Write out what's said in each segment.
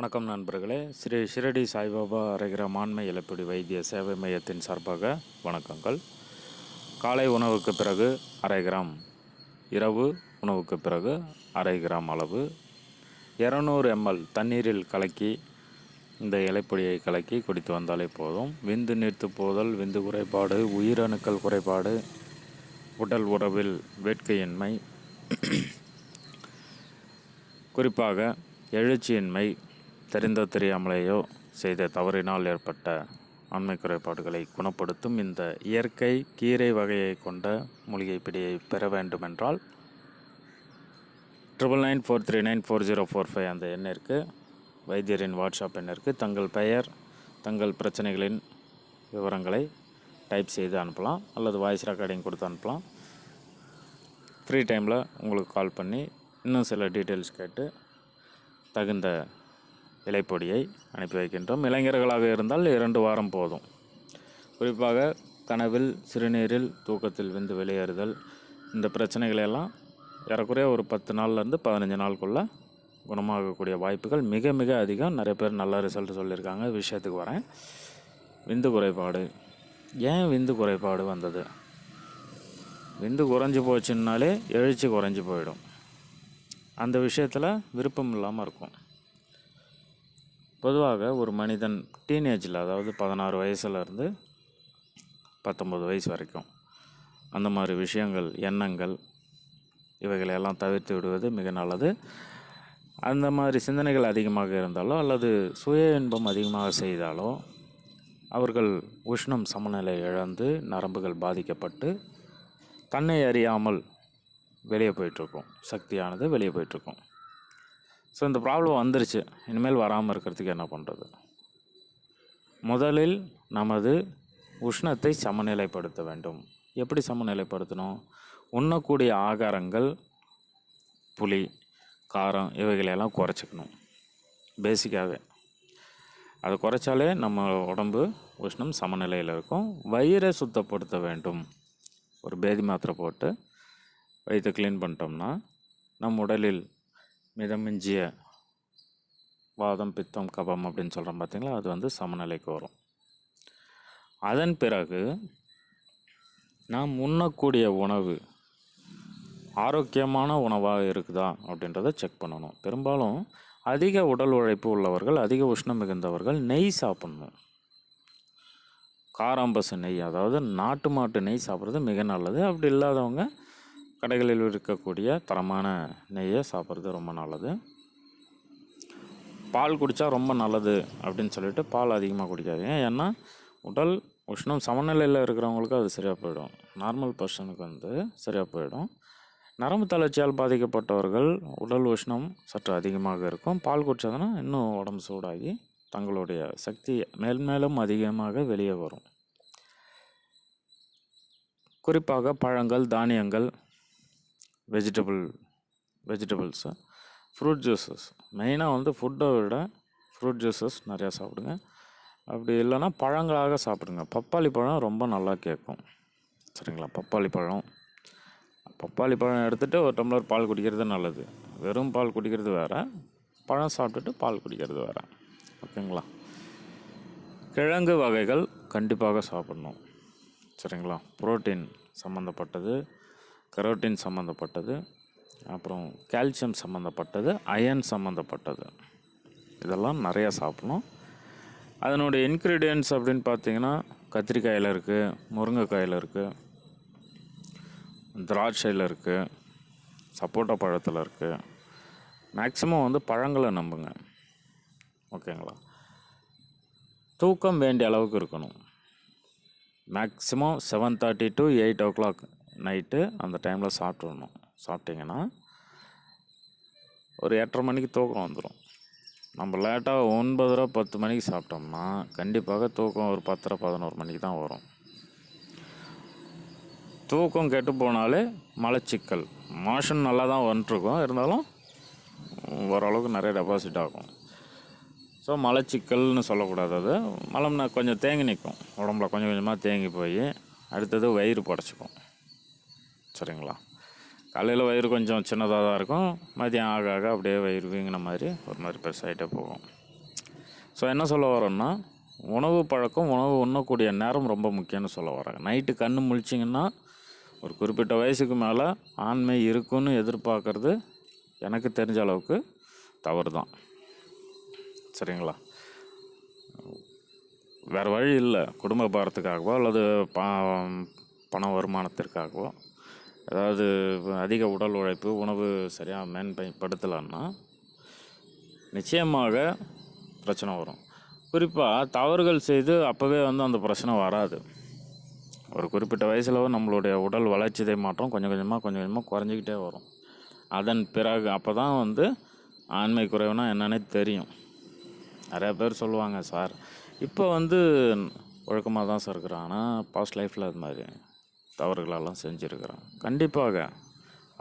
வணக்கம் நண்பர்களே. ஸ்ரீ ஷிரடி சாய்பாபா அரைகிற மான்மை இழப்பீடு வைத்திய சேவை மையத்தின் சார்பாக வணக்கங்கள். காலை உணவுக்கு பிறகு அரை கிராம் இரவு உணவுக்கு பிறகு அரை கிராம் அளவு. இரநூறு எம்எல் தண்ணீரில் கலக்கி இந்த இலைப்பொடியை கலக்கி குடித்து வந்தாலே போதும். விந்து நீர்த்து போதல் விந்து குறைபாடு உயிரணுக்கள் குறைபாடு உடல் உறவில் வேட்கையின்மை. குறிப்பாக எழுச்சியின்மை தெரிந்தோ தெரியாமலேயோ செய்த தவறினால் ஏற்பட்ட ஆண்மை குறைபாடுகளை குணப்படுத்தும் இந்த இயற்கை கீரை வகையை கொண்ட மூலிகை பிடியை பெற வேண்டுமென்றால் triple nine four three nine four zero four five அந்த எண்ணிற்கு வைத்தியரின் வாட்ஸ்அப் எண்ணிற்கு தங்கள் பெயர் தங்கள் பிரச்சனைகளின் விவரங்களை டைப் செய்து அனுப்பலாம் அல்லது வாய்ஸ் ரெக்கார்டிங் கொடுத்து அனுப்பலாம். ஃப்ரீ டைமில் உங்களுக்கு கால் பண்ணி இன்னும் சில டீட்டெயில்ஸ் கேட்டு தகுந்த இலைப்பொடியை அனுப்பி வைக்கின்றோம். இளைஞர்களாக இருந்தால் இரண்டு வாரம் போதும். குறிப்பாக கனவில் சிறுநீரில் தூக்கத்தில் விந்து வெளியேறுதல் இந்த பிரச்சனைகளை எல்லாம் ஏறக்குறைய ஒரு பத்து நாள்லேருந்து பதினஞ்சு நாளுக்குள்ளே குணமாகக்கூடிய வாய்ப்புகள் மிக மிக அதிகம். நிறைய பேர் நல்ல ரிசல்ட் சொல்லியிருக்காங்க. விஷயத்துக்கு வரேன். விந்து குறைபாடு. ஏன் விந்து குறைபாடு வந்தது? விந்து குறைஞ்சி போச்சுன்னாலே எழுச்சி குறைஞ்சி போயிடும். அந்த விஷயத்தில் விருப்பம் இல்லாமல் இருக்கும். பொதுவாக ஒரு மனிதன் டீனேஜில் அதாவது பதினாறு வயசுலேருந்து பத்தொம்பது வயசு வரைக்கும் அந்த மாதிரி விஷயங்கள் எண்ணங்கள் இவைகளை எல்லாம் தவிர்த்து விடுவது மிக நல்லது. அந்த மாதிரி சிந்தனைகள் அதிகமாக இருந்தாலோ அல்லது சுய இன்பம் அதிகமாக செய்தாலோ அவர்கள் உஷ்ணம் சமநிலை இழந்து நரம்புகள் பாதிக்கப்பட்டு தன்னை அறியாமல் வெளியே போயிட்டுருக்கும். சக்தியானது வெளியே போயிட்டுருக்கும். ஸோ இந்த ப்ராப்ளம் வந்துருச்சு. இனிமேல் வராமல் இருக்கிறதுக்கு என்ன பண்ணுறது முதலில் நமது உஷ்ணத்தை சமநிலைப்படுத்த வேண்டும். எப்படி சமநிலைப்படுத்தணும்? உண்ணக்கூடிய ஆகாரங்கள் புளி காரம் இவைகளையெல்லாம் குறைச்சிக்கணும். பேசிக்காகவே அதை குறைச்சாலே நம்ம உடம்பு உஷ்ணம் சமநிலையில் இருக்கும். வயிறை சுத்தப்படுத்த வேண்டும். ஒரு பேதி மாத்திரை போட்டு வயிற்றை க்ளீன் பண்ணிட்டோம்னா நம் உடலில் மிதமிஞ்சிய வாதம் பித்தம் கபம் அப்படின்னு சொல்கிறோம் பார்த்தீங்களா அது வந்து சமநிலைக்கு வரும். அதன் பிறகு நாம் உண்ணக்கூடிய உணவு ஆரோக்கியமான உணவாக இருக்குதா அப்படின்றத செக் பண்ணணும். பெரும்பாலும் அதிக உடல் உழைப்பு உள்ளவர்கள் அதிக உஷ்ணம் மிகுந்தவர்கள் நெய் சாப்பிட்ணும். காராம்பசு நெய் அதாவது நாட்டு மாட்டு நெய் சாப்பிட்றது மிக நல்லது. அப்படி இல்லாதவங்க கடைகளில் இருக்கக்கூடிய தரமான நெய்யை சாப்பிட்றது ரொம்ப நல்லது. பால் குடித்தா ரொம்ப நல்லது அப்படின்னு சொல்லிட்டு பால் அதிகமாக குடிக்காதீங்க. ஏன்னா உடல் உஷ்ணம் சமநிலையில் இருக்கிறவங்களுக்கு அது சரியாக போயிடும். நார்மல் பர்சனுக்கு வந்து சரியாக போயிடும். நரம்பு தளர்ச்சியால் பாதிக்கப்பட்டவர்கள் உடல் உஷ்ணம் சற்று அதிகமாக இருக்கும். பால் குடித்ததுன்னா இன்னும் உடம்பு சூடாகி தங்களுடைய சக்தி மேல் மேலும் அதிகமாக வெளியே வரும். குறிப்பாக பழங்கள் தானியங்கள் வெஜிடபிள் வெஜிடபிள்ஸு ஃப்ரூட் ஜூஸஸ் மெயினாக வந்து ஃபுட்டை விட ஃப்ரூட் ஜூஸஸ் நிறையா சாப்பிடுங்க. அப்படி இல்லைன்னா பழங்களாக சாப்பிடுங்க. பப்பாளி பழம் ரொம்ப நல்லா கேட்கும். சரிங்களா? பப்பாளி பழம். பப்பாளி பழம் எடுத்துகிட்டு ஒரு டம்ளர் பால் குடிக்கிறது நல்லது. வெறும் பால் குடிக்கிறது வேறு பழம் சாப்பிட்டுட்டு பால் குடிக்கிறது வேறு. ஓகேங்களா? கிழங்கு வகைகள் கண்டிப்பாக சாப்பிடணும். சரிங்களா? புரோட்டீன் சம்மந்தப்பட்டது கரோட்டின் சம்மந்தப்பட்டது அப்புறம் கால்சியம் சம்மந்தப்பட்டது அயன் சம்மந்தப்பட்டது இதெல்லாம் நிறையா சாப்பிடணும். அதனுடைய இன்க்ரீடியன்ட்ஸ் அப்படின்னு பார்த்தீங்கன்னா கத்திரிக்காயில் இருக்குது முருங்கைக்காயில் இருக்குது திராட்சையில் இருக்குது சப்போட்டா பழத்தில் இருக்குது மேக்ஸிமம் வந்து பழங்களை நம்புங்க. ஓகேங்களா? தூக்கம் வேண்டிய அளவுக்கு இருக்கணும். Maximum seven thirty to eight o'clock night அந்த டைமில் சாப்பிட்றணும் சாப்பிட்டிங்கன்னா ஒரு எட்டரை மணிக்கு தூக்கம் வந்துடும் நம்ம லேட்டாக ஒன்பதரை பத்து மணிக்கு சாப்பிட்டோம்னா கண்டிப்பாக தூக்கம் ஒரு பத்தரை பதினோரு மணிக்கு தான் வரும். தூக்கம் கெட்டு போனாலே மலச்சிக்கல். மோஷன் நல்லா தான் வந்துட்டுருக்கும் இருந்தாலும் ஓரளவுக்கு நிறைய டெபாசிட் ஆகும். ஸோ மலச்சிக்கல்னு சொல்லக்கூடாது அது. மலம்னா கொஞ்சம் தேங்கி நிற்கும். உடம்புல கொஞ்சம் கொஞ்சமாக தேங்கி போய் அடுத்தது வயிறு புடச்சிக்கும். சரிங்களா? காலையில் வயிறு கொஞ்சம் சின்னதாக தான் இருக்கும். மதியம் ஆக ஆக அப்படியே வயிறு வீங்கின மாதிரி ஒரு மாதிரி பெருசாகிட்டே போகும். ஸோ என்ன சொல்ல வரோன்னா உணவு பழக்கம் உணவு உண்ணக்கூடிய நேரம் ரொம்ப முக்கியம்னு சொல்ல வராங்க நைட்டு கண் முழிச்சிங்கன்னா ஒரு குறிப்பிட்ட வயசுக்கு மேலே ஆண்மை இருக்குன்னு எதிர்பார்க்கறது எனக்கு தெரிஞ்ச அளவுக்கு தவறு தான் சரிங்களா? வேறு வழி இல்லை. குடும்ப பாரத்துக்காகவோ அல்லது ப பண வருமானத்திற்காகவோ. அதாவது அதிக உடல் உழைப்பு உணவு சரியாக மேன்படுத்தலைன்னா நிச்சயமாக பிரச்சனை வரும். குறிப்பாக தவறுகள் செய்து அப்போவே வந்து அந்த பிரச்சனை வராது. ஒரு குறிப்பிட்ட வயசில் நம்மளுடைய உடல் வளர்ச்சிதை மாற்றம் கொஞ்சம் கொஞ்சமாக கொஞ்சம் கொஞ்சமாக குறைஞ்சிக்கிட்டே வரும். அதன் பிறகு அப்போ தான் வந்து ஆண்மை குறைவுனா என்னன்னே தெரியும். நிறையா பேர் சொல்லுவாங்க சார் இப்போ வந்து ஒழுக்கமாக தான் சார் இருக்கிறான். ஆனால் பாஸ்ட் லைஃப்பில் அது மாதிரி. தவறுகளெல்லாம் செஞ்சுருக்கிறோம். கண்டிப்பாக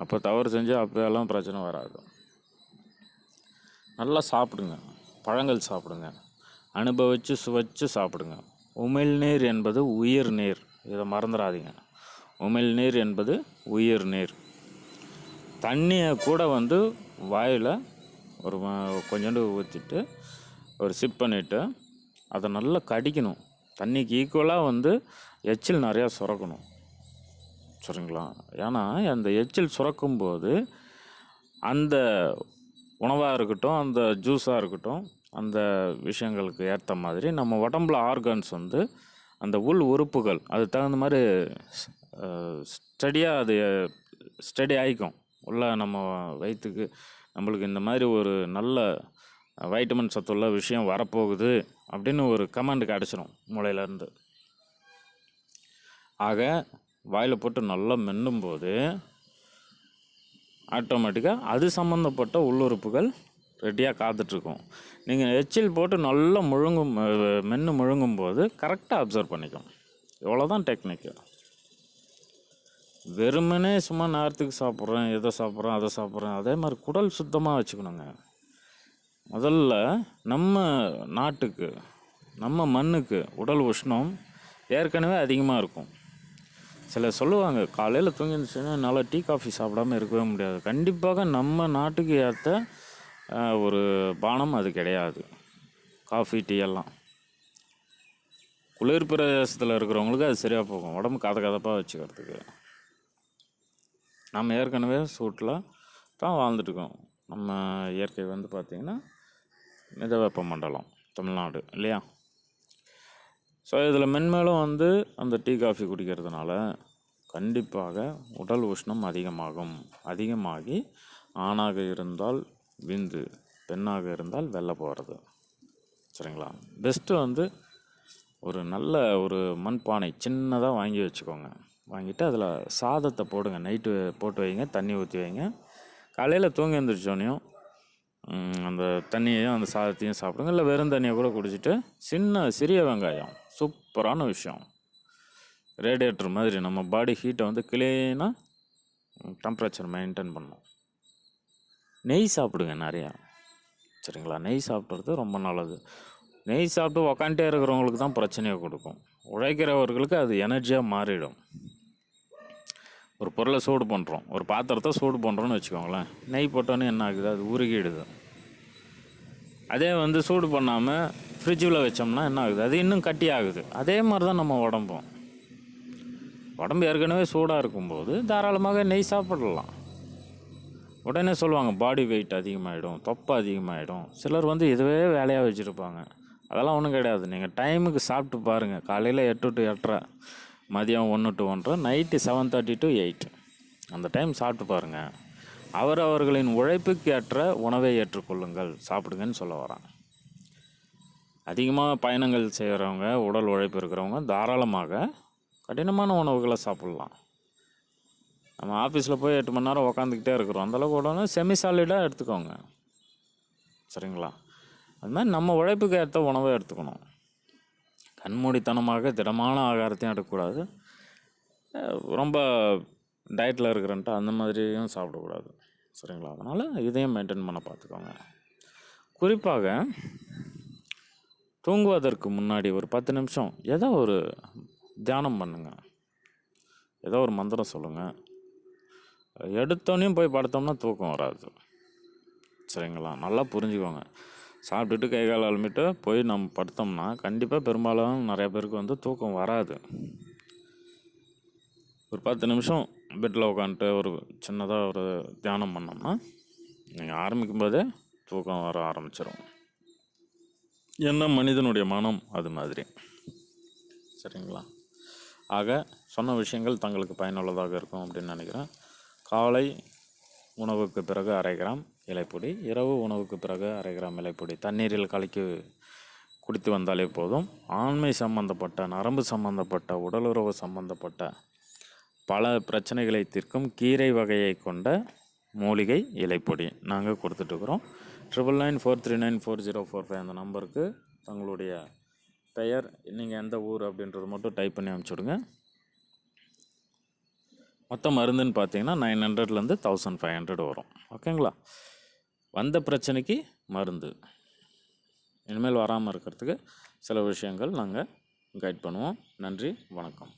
அப்போ தவறு செஞ்சால் அப்போயெல்லாம் பிரச்சனை வராது. நல்லா சாப்பிடுங்க. பழங்கள் சாப்பிடுங்க. அனுபவித்து சுவைச்சு சாப்பிடுங்க. உமிழ்நீர் என்பது உயிர் நீர். இதை மறந்துடாதீங்க உமிழ்நீர் என்பது உயிர் நீர். தண்ணியை கூட வந்து வாயில் ஒரு கொஞ்சோண்டு ஊற்றிட்டு ஒரு சிப் பண்ணிவிட்டு அதை நல்லா கடிக்கணும். தண்ணிக்கு ஈக்குவலாக வந்து எச்சில் நிறையா சுரக்கணும். சரிங்களா? ஏன்னா அந்த எச்சில் சுரக்கும்போது அந்த உணவாக இருக்கட்டும் அந்த ஜூஸாக இருக்கட்டும் அந்த விஷயங்களுக்கு ஏற்ற மாதிரி நம்ம உடம்புல ஆர்கன்ஸ் வந்து அந்த உள் உறுப்புகள் அது தகுந்த மாதிரி ஸ்டடியாக அது ஸ்டடி ஆகிக்கும் உள்ள நம்ம வயிற்றுக்கு நம்மளுக்கு இந்த மாதிரி ஒரு நல்ல வைட்டமின் சத்துள்ள விஷயம் வரப்போகுது அப்படின்னு ஒரு கமெண்ட் கிடச்சிரும் மூளையிலேருந்து ஆக வாயில் போட்டு நல்லா மென்னும்போது ஆட்டோமேட்டிக்காக அது சம்மந்தப்பட்ட உள்ளுறுப்புகள் ரெடியாக காத்துட்ருக்கும். நீங்கள் எச்சில் போட்டு நல்லா முழுங்கும் மென்று முழுங்கும் போது கரெக்டாக அப்சர்வ் பண்ணிக்கும். இவ்வளோ தான் டெக்னிக்கு வெறுமனே சும்மா நேரத்துக்கு சாப்பிட்றேன் எதை சாப்பிட்றேன் அதை சாப்பிட்றேன் அதே மாதிரி குடல் சுத்தமாக வச்சுக்கணுங்க. முதல்ல நம்ம நாட்டுக்கு நம்ம மண்ணுக்கு உடல் உஷ்ணம் ஏற்கனவே அதிகமாக இருக்கும். சிலர் சொல்லுவாங்க காலையில் தூங்கி இருந்துச்சுன்னா என்னால் டீ காஃபி சாப்பிடாம இருக்கவே முடியாது. கண்டிப்பாக நம்ம நாட்டுக்கு ஏற்ற ஒரு பானம் அது கிடையாது. காஃபி டீ எல்லாம். குளிர் பிரதேசத்தில் இருக்கிறவங்களுக்கு அது சரியாக போகும். உடம்பு கதை கதப்பாக வச்சுக்கிறதுக்கு. நம்ம ஏற்கனவே சூட்டில் தான் வாழ்ந்துட்டுருக்கோம். நம்ம இயற்கை வந்து பார்த்திங்கன்னா மித வெப்ப மண்டலம் தமிழ்நாடு இல்லையா? ஸோ இதில் மென்மேலும் வந்து அந்த டீ காஃபி குடிக்கிறதுனால கண்டிப்பாக உடல் உஷ்ணம் அதிகமாகும். அதிகமாகி ஆணாக இருந்தால் விந்து பெண்ணாக இருந்தால் வெள்ளை போகிறது சரிங்களா? பெஸ்ட்டு வந்து ஒரு நல்ல ஒரு மண்பானை சின்னதாக வாங்கி வச்சுக்கோங்க. வாங்கிட்டு அதில் சாதத்தை போடுங்க. நைட்டு போட்டு வைங்க தண்ணி ஊற்றி வைங்க. காலையில் தூங்கி எழுந்திரிச்சோனையும் அந்த தண்ணியையும் அந்த சாதத்தையும் சாப்பிடுங்க. இல்லை வெறும் தண்ணியை கூட குடிச்சிட்டு சின்ன சிறிய வெங்காயம். சூப்பரான விஷயம். ரேடியேட்டர் மாதிரி நம்ம பாடி ஹீட்டை வந்து கிளீனாக டெம்பரேச்சர் மெயின்டைன் பண்ணும். நெய் சாப்பிடுங்க நிறையா. சரிங்களா? நெய் சாப்பிட்றது ரொம்ப நல்லது. நெய் சாப்பிட்டு உக்காண்டே இருக்கிறவங்களுக்கு தான் பிரச்சனையை கொடுக்கும். உழைக்கிறவர்களுக்கு அது எனர்ஜியாக மாறிடும். ஒரு பொருளை சூடு பண்ணுறோம் ஒரு பாத்திரத்தை சூடு பண்ணுறோன்னு வச்சுக்கோங்களேன். நெய் போட்டோன்னே என்ன ஆகுது? அது உருகிடுது. அதே வந்து சூடு பண்ணாமல் ஃப்ரிட்ஜில் வச்சோம்னா என்ன ஆகுது? அது இன்னும் கட்டி ஆகுது. அதே மாதிரி தான் நம்ம உடம்பும். உடம்பு ஏற்கனவே சூடாக இருக்கும்போது தாராளமாக நெய் சாப்பிடலாம். உடனே சொல்லுவாங்க பாடி வெயிட் அதிகமாகிடும் தொப்பை அதிகமாகிடும் சிலர் வந்து இதுவே வேலையாக வச்சுருப்பாங்க. அதெல்லாம் ஒன்றும் கிடையாது. நீங்கள் டைமுக்கு சாப்பிட்டு பாருங்கள் காலையில் எட்டு டு எட்டரை மதியம் ஒன்று டு ஒன்றரை night seven thirty to eight அந்த டைம் சாப்பிட்டு பாருங்கள் அவர் அவர்களின் உழைப்புக்கு ஏற்ற உணவை ஏற்றுக்கொள்ளுங்கள். சாப்பிடுங்கன்னு சொல்ல வரேன். அதிகமாக பயணங்கள் செய்கிறவங்க உடல் உழைப்பு இருக்கிறவங்க தாராளமாக கடினமான உணவுகளை சாப்பிட்லாம். நம்ம ஆஃபீஸில் போய் எட்டு மணி நேரம் உக்காந்துக்கிட்டே இருக்கிறோம். அந்தளவுக்கு உடனே செமி சாலிடாக எடுத்துக்கோங்க. சரிங்களா? அது மாதிரி நம்ம உழைப்புக்கு ஏற்ற உணவை எடுத்துக்கணும். கண்மூடித்தனமாக திடமான ஆகாரத்தையும் எடுக்கக்கூடாது. ரொம்ப டயட்டில் இருக்கிறன்ட்டு அந்த மாதிரியும் சாப்பிடக்கூடாது. சரிங்களா? அதனால் இதையும் மெயின்டைன் பண்ண பார்த்துக்கோங்க. குறிப்பாக தூங்குவதற்கு முன்னாடி ஒரு பத்து நிமிஷம் ஏதோ ஒரு தியானம் பண்ணுங்க. ஏதோ ஒரு மந்திரம் சொல்லுங்கள் எடுத்தோடனையும் போய் படுத்தோம்னா தூக்கம் வராது. சரிங்களா? நல்லா புரிஞ்சுக்கோங்க. சாப்பிட்டுட்டு கை கால் அலமிட்டு போய் நம்ம படுத்தோம்னா கண்டிப்பாக பெரும்பாலும் நிறைய பேருக்கு வந்து தூக்கம் வராது. ஒரு பத்து நிமிஷம் பெட்டில் உட்காந்துட்டு ஒரு சின்னதாக ஒரு தியானம் பண்ணோம்னா நீங்கள் ஆரம்பிக்கும் போதே தூக்கம் வர ஆரம்பிச்சிடும் என்ன மனிதனுடைய மனம் அது மாதிரி. சரிங்களா? ஆக சொன்ன விஷயங்கள் தங்களுக்கு பயனுள்ளதாக இருக்கும் அப்படின்னு நினைக்கிறேன். காலை உணவுக்கு பிறகு அரை கிராம் இலைப்பொடி இரவு உணவுக்கு பிறகு அரை கிராம் இலைப்பொடி. தண்ணீரில் கலக்கி குடித்து வந்தாலே போதும். ஆண்மை சம்பந்தப்பட்ட நரம்பு சம்பந்தப்பட்ட உடலுறவு சம்பந்தப்பட்ட பல பிரச்சனைகளை தீர்க்கும் கீரை வகையை கொண்ட மூலிகை இலைப்பொடி நாங்கள் கொடுத்துட்ருக்குறோம் triple nine four three nine four zero four five அந்த நம்பருக்கு தங்களுடைய பெயர் நீங்கள் எந்த ஊர் அப்படின்றது மட்டும் டைப் பண்ணி அனுப்பிச்சுடுங்க. மொத்த மருந்துன்னு பார்த்தீங்கன்னா நைன் ஹண்ட்ரட்லேருந்து தௌசண்ட் ஃபைவ் ஹண்ட்ரட் வரும். ஓகேங்களா? வந்த பிரச்சனைக்கு மருந்து. இனிமேல் வராமல் இருக்கிறதுக்கு சில விஷயங்கள் நாங்கள் கைட் பண்ணுவோம். நன்றி வணக்கம்.